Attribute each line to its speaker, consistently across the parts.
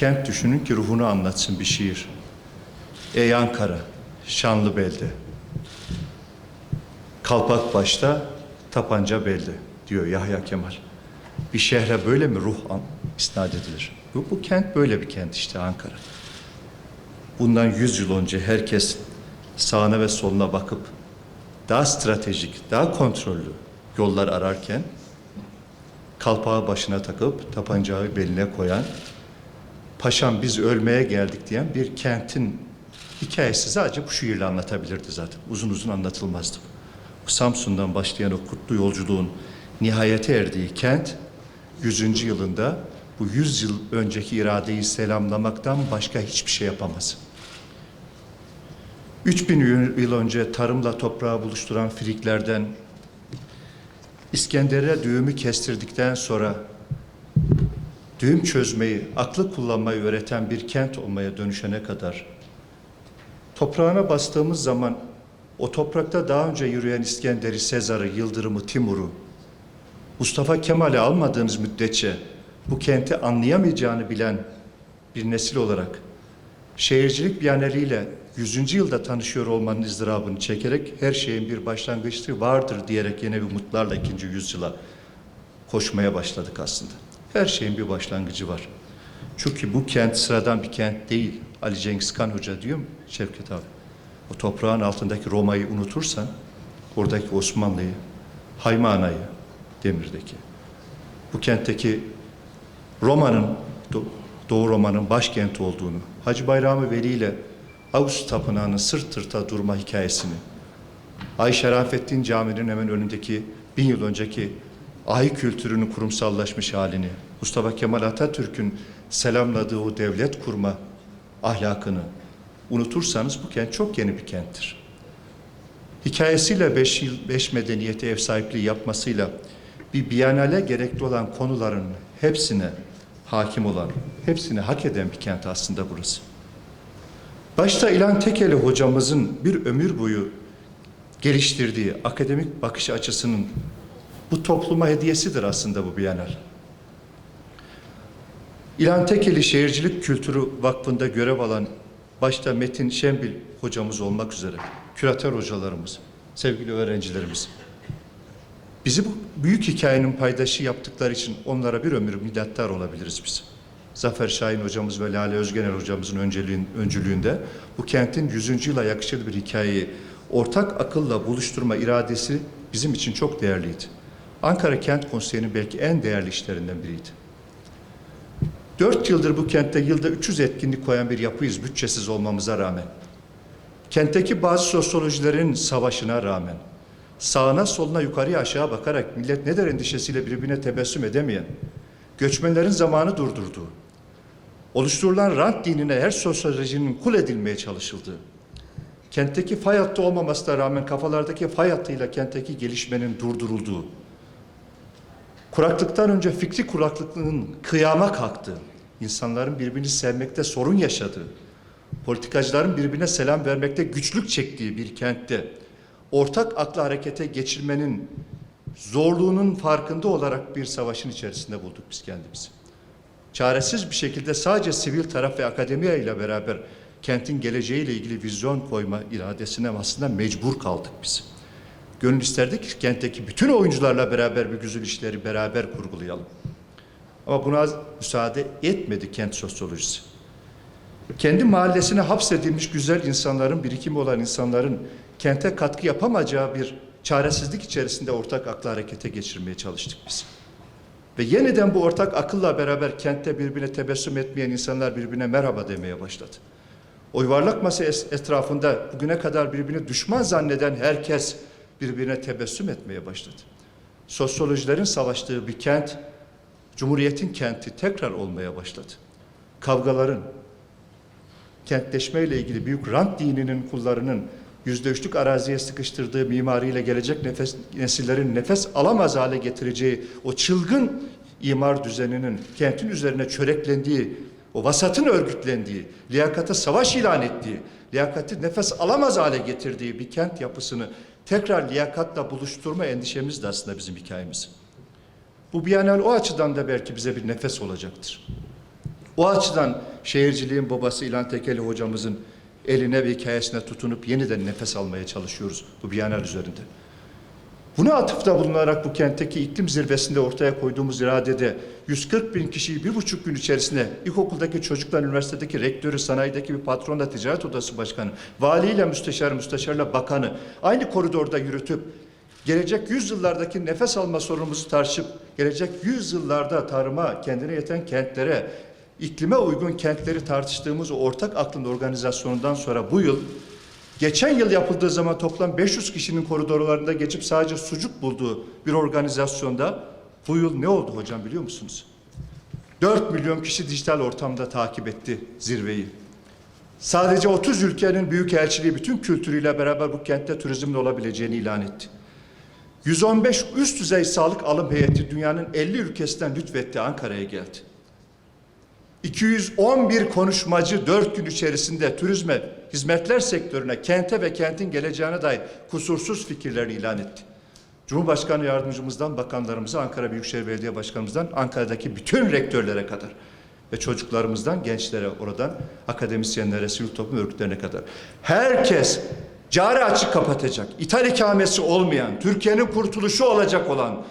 Speaker 1: kent düşünün ki ruhunu anlatsın bir şiir. Ey Ankara, şanlı belde. Kalpak başta, tapanca belde diyor Yahya Kemal. Bir şehre böyle mi ruh isnat edilir? Bu, bu kent böyle bir kent işte Ankara. Bundan yüz yıl önce herkes sağına ve soluna bakıp daha stratejik, daha kontrollü yollar ararken kalpağı başına takıp tapancağı beline koyan paşam biz ölmeye geldik diyen bir kentin hikayesi sadece bu şiirle anlatabilirdi zaten. Uzun uzun anlatılmazdı. Bu Samsun'dan başlayan o kutlu yolculuğun nihayete erdiği kent 100. yılında bu 100 yıl önceki iradeyi selamlamaktan başka hiçbir şey yapamaz. 3000 yıl önce tarımla toprağı buluşturan friklerden İskender'e düğümü kestirdikten sonra düğüm çözmeyi, aklı kullanmayı öğreten bir kent olmaya dönüşene kadar toprağına bastığımız zaman o toprakta daha önce yürüyen İskender'i, Sezar'ı, Yıldırım'ı, Timur'u Mustafa Kemal'i almadığınız müddetçe bu kenti anlayamayacağını bilen bir nesil olarak şehircilik biyaneliyle 100. yılda tanışıyor olmanın ızdırabını çekerek her şeyin bir başlangıçı vardır diyerek yine umutlarla ikinci yüzyıla koşmaya başladık aslında. Her şeyin bir başlangıcı var. Çünkü bu kent sıradan bir kent değil. Ali Cengiz Kan Hoca diyor mu Şevket abi? O toprağın altındaki Roma'yı unutursan oradaki Osmanlı'yı, Haymana'yı, Demir'deki bu kentteki Roma'nın Do- Doğu Roma'nın başkenti olduğunu, Hacı Bayrami Veli ile Ağustos Tapınağı'nın sırt tırta durma hikayesini, Ay Şerafettin Camii'nin hemen önündeki bin yıl önceki ay kültürünün kurumsallaşmış halini, Mustafa Kemal Atatürk'ün selamladığı o devlet kurma ahlakını unutursanız bu kent çok yeni bir kenttir. Hikayesiyle beş yıl, beş medeniyete ev sahipliği yapmasıyla bir biyanale gerekli olan konuların hepsine hakim olan, hepsini hak eden bir kent aslında burası. Başta İlhan Tekeli hocamızın bir ömür boyu geliştirdiği akademik bakış açısının bu topluma hediyesidir aslında bu Biyanal. İlhan Tekeli Şehircilik Kültürü Vakfı'nda görev alan başta Metin Şembil hocamız olmak üzere küratör hocalarımız, sevgili öğrencilerimiz. Bizi bu büyük hikayenin paydaşı yaptıkları için onlara bir ömür minnettar olabiliriz biz. Zafer Şahin hocamız ve Lale Özgener hocamızın önceliğin, öncülüğünde bu kentin 100. yıla yakışır bir hikayeyi ortak akılla buluşturma iradesi bizim için çok değerliydi. Ankara Kent Konseyi'nin belki en değerli işlerinden biriydi. Dört yıldır bu kentte yılda 300 etkinlik koyan bir yapıyız bütçesiz olmamıza rağmen. Kentteki bazı sosyolojilerin savaşına rağmen, sağına soluna yukarıya aşağı bakarak millet ne der endişesiyle birbirine tebessüm edemeyen, göçmenlerin zamanı durdurduğu, oluşturulan rant dinine her sosyolojinin kul edilmeye çalışıldığı, kentteki fay hattı olmamasına rağmen kafalardaki fay hattıyla kentteki gelişmenin durdurulduğu, kuraklıktan önce fikri kuraklıklığın kıyama kalktığı, insanların birbirini sevmekte sorun yaşadığı, politikacıların birbirine selam vermekte güçlük çektiği bir kentte ortak aklı harekete geçirmenin zorluğunun farkında olarak bir savaşın içerisinde bulduk biz kendimizi. Çaresiz bir şekilde sadece sivil taraf ve akademiya ile beraber kentin geleceğiyle ilgili vizyon koyma iradesine aslında mecbur kaldık biz. Gönül isterdik ki kentteki bütün oyuncularla beraber bir güzel işleri beraber kurgulayalım. Ama buna müsaade etmedi kent sosyolojisi. Kendi mahallesine hapsedilmiş güzel insanların, birikimi olan insanların kente katkı yapamayacağı bir çaresizlik içerisinde ortak aklı harekete geçirmeye çalıştık biz. Ve yeniden bu ortak akılla beraber kentte birbirine tebessüm etmeyen insanlar birbirine merhaba demeye başladı. O yuvarlak masa etrafında bugüne kadar birbirini düşman zanneden herkes birbirine tebessüm etmeye başladı. Sosyolojilerin savaştığı bir kent, Cumhuriyet'in kenti tekrar olmaya başladı. Kavgaların, kentleşmeyle ilgili büyük rant dininin kullarının yüzde üçlük araziye sıkıştırdığı mimariyle gelecek nefes, nesillerin nefes alamaz hale getireceği o çılgın imar düzeninin kentin üzerine çöreklendiği, o vasatın örgütlendiği, liyakata savaş ilan ettiği, liyakati nefes alamaz hale getirdiği bir kent yapısını tekrar liyakatla buluşturma endişemiz de aslında bizim hikayemiz. Bu Biyanal o açıdan da belki bize bir nefes olacaktır. O açıdan şehirciliğin babası İlhan Tekeli hocamızın eline ve hikayesine tutunup yeniden nefes almaya çalışıyoruz bu Biyanal üzerinde. Buna atıfta bulunarak bu kentteki iklim zirvesinde ortaya koyduğumuz iradede 140 bin kişiyi bir buçuk gün içerisinde ilkokuldaki çocuklar, üniversitedeki rektörü, sanayideki bir patronla, ticaret odası başkanı, valiyle müsteşar, müsteşarla bakanı aynı koridorda yürütüp gelecek yüzyıllardaki nefes alma sorunumuzu tartışıp gelecek yüzyıllarda tarıma, kendine yeten kentlere, iklime uygun kentleri tartıştığımız ortak aklın organizasyonundan sonra bu yıl Geçen yıl yapıldığı zaman toplam 500 kişinin koridorlarında geçip sadece sucuk bulduğu bir organizasyonda bu yıl ne oldu hocam biliyor musunuz? 4 milyon kişi dijital ortamda takip etti zirveyi. Sadece 30 ülkenin büyükelçiliği bütün kültürüyle beraber bu kentte turizmle olabileceğini ilan etti. 115 üst düzey sağlık alım heyeti dünyanın 50 ülkesinden lütfetti Ankara'ya geldi. 211 konuşmacı 4 gün içerisinde turizme, hizmetler sektörüne, kente ve kentin geleceğine dair kusursuz fikirlerini ilan etti. Cumhurbaşkanı yardımcımızdan bakanlarımıza, Ankara Büyükşehir Belediye Başkanımızdan, Ankara'daki bütün rektörlere kadar ve çocuklarımızdan gençlere oradan akademisyenlere, sivil toplum örgütlerine kadar. Herkes cari açık kapatacak, ithal ikamesi olmayan, Türkiye'nin kurtuluşu olacak olan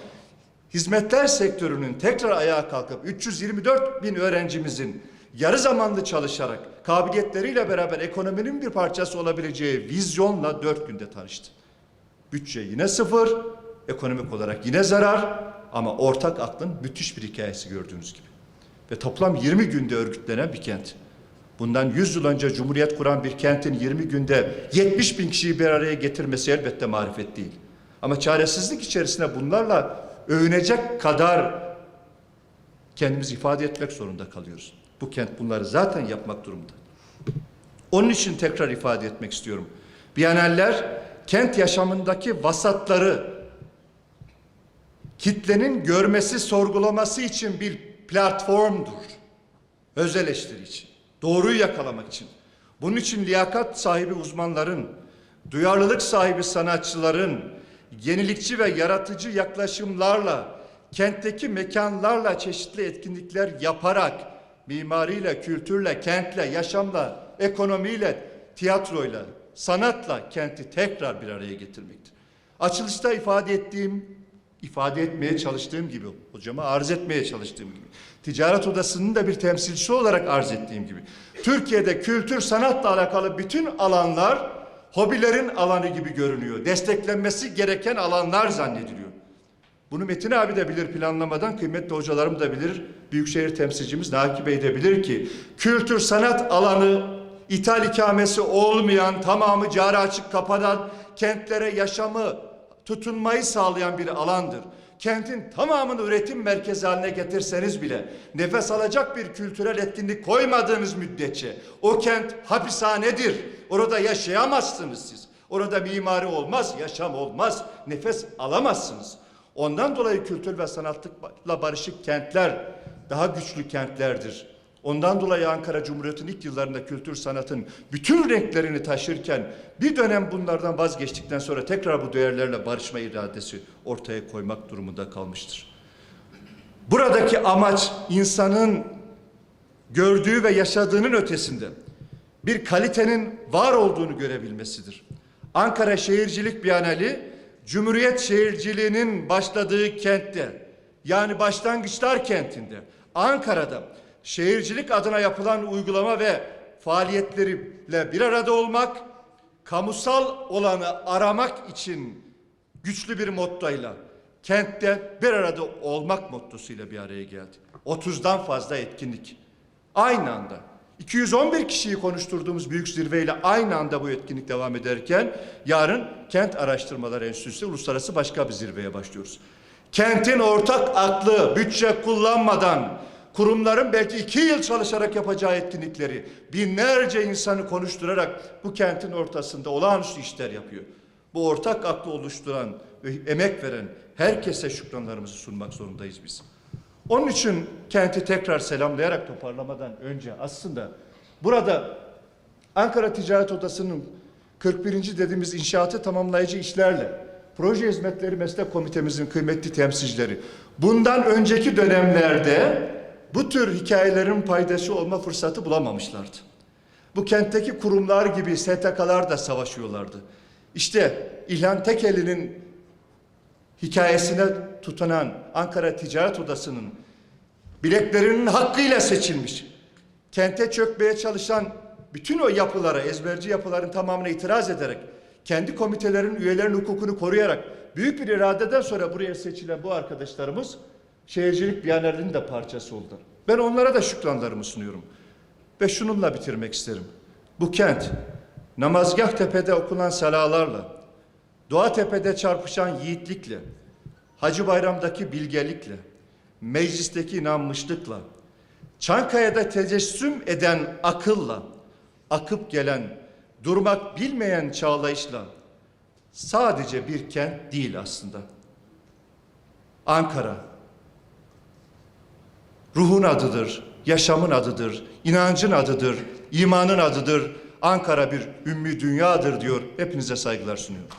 Speaker 1: hizmetler sektörünün tekrar ayağa kalkıp 324 bin öğrencimizin yarı zamanlı çalışarak kabiliyetleriyle beraber ekonominin bir parçası olabileceği vizyonla dört günde tanıştı. Bütçe yine sıfır, ekonomik olarak yine zarar ama ortak aklın müthiş bir hikayesi gördüğünüz gibi. Ve toplam 20 günde örgütlenen bir kent. Bundan 100 yıl önce Cumhuriyet kuran bir kentin 20 günde 70 bin kişiyi bir araya getirmesi elbette marifet değil. Ama çaresizlik içerisinde bunlarla övünecek kadar kendimizi ifade etmek zorunda kalıyoruz. Bu kent bunları zaten yapmak durumunda. Onun için tekrar ifade etmek istiyorum. Biyaneller kent yaşamındaki vasatları kitlenin görmesi, sorgulaması için bir platformdur. Öz eleştiri için, doğruyu yakalamak için. Bunun için liyakat sahibi uzmanların, duyarlılık sahibi sanatçıların, yenilikçi ve yaratıcı yaklaşımlarla, kentteki mekanlarla çeşitli etkinlikler yaparak, mimariyle, kültürle, kentle, yaşamla, ekonomiyle, tiyatroyla, sanatla kenti tekrar bir araya getirmektir. Açılışta ifade ettiğim, ifade etmeye çalıştığım gibi, hocama arz etmeye çalıştığım gibi, ticaret odasının da bir temsilcisi olarak arz ettiğim gibi, Türkiye'de kültür, sanatla alakalı bütün alanlar hobilerin alanı gibi görünüyor. Desteklenmesi gereken alanlar zannediliyor. Bunu Metin abi de bilir planlamadan, kıymetli hocalarım da bilir, Büyükşehir temsilcimiz Naki Bey de bilir ki, kültür sanat alanı ithal ikamesi olmayan, tamamı cari açık kapanan, kentlere yaşamı, tutunmayı sağlayan bir alandır. Kentin tamamını üretim merkezi haline getirseniz bile nefes alacak bir kültürel etkinlik koymadığınız müddetçe o kent hapishanedir. Orada yaşayamazsınız siz. Orada mimari olmaz, yaşam olmaz, nefes alamazsınız. Ondan dolayı kültür ve sanatla barışık kentler daha güçlü kentlerdir. Ondan dolayı Ankara Cumhuriyeti'nin ilk yıllarında kültür sanatın bütün renklerini taşırken bir dönem bunlardan vazgeçtikten sonra tekrar bu değerlerle barışma iradesi ortaya koymak durumunda kalmıştır. Buradaki amaç insanın gördüğü ve yaşadığının ötesinde bir kalitenin var olduğunu görebilmesidir. Ankara Şehircilik Biyanali Cumhuriyet şehirciliğinin başladığı kentte yani başlangıçlar kentinde Ankara'da şehircilik adına yapılan uygulama ve faaliyetleriyle bir arada olmak, kamusal olanı aramak için güçlü bir mottoyla kentte bir arada olmak mottosuyla bir araya geldi. 30'dan fazla etkinlik. Aynı anda 211 kişiyi konuşturduğumuz büyük zirveyle aynı anda bu etkinlik devam ederken yarın Kent Araştırmaları Enstitüsü uluslararası başka bir zirveye başlıyoruz. Kentin ortak aklı bütçe kullanmadan kurumların belki iki yıl çalışarak yapacağı etkinlikleri binlerce insanı konuşturarak bu kentin ortasında olağanüstü işler yapıyor. Bu ortak aklı oluşturan ve emek veren herkese şükranlarımızı sunmak zorundayız biz. Onun için kenti tekrar selamlayarak toparlamadan önce aslında burada Ankara Ticaret Odası'nın 41. dediğimiz inşaatı tamamlayıcı işlerle proje hizmetleri meslek komitemizin kıymetli temsilcileri bundan önceki dönemlerde bu tür hikayelerin paydası olma fırsatı bulamamışlardı. Bu kentteki kurumlar gibi STK'lar da savaşıyorlardı. İşte İlhan Tekeli'nin hikayesine tutunan Ankara Ticaret Odası'nın bileklerinin hakkıyla seçilmiş. Kente çökmeye çalışan bütün o yapılara, ezberci yapıların tamamına itiraz ederek, kendi komitelerin üyelerinin hukukunu koruyarak, büyük bir iradeden sonra buraya seçilen bu arkadaşlarımız şehircilik Biyanerliğinin de parçası oldu. Ben onlara da şükranlarımı sunuyorum. Ve şununla bitirmek isterim. Bu kent, Namazgah Tepe'de okunan salalarla, Doğa Tepe'de çarpışan yiğitlikle, Hacı Bayram'daki bilgelikle, meclisteki inanmışlıkla, Çankaya'da tecessüm eden akılla, akıp gelen, durmak bilmeyen çağlayışla sadece bir kent değil aslında. Ankara, ruhun adıdır, yaşamın adıdır, inancın adıdır, imanın adıdır. Ankara bir ümmü dünyadır diyor. Hepinize saygılar sunuyorum.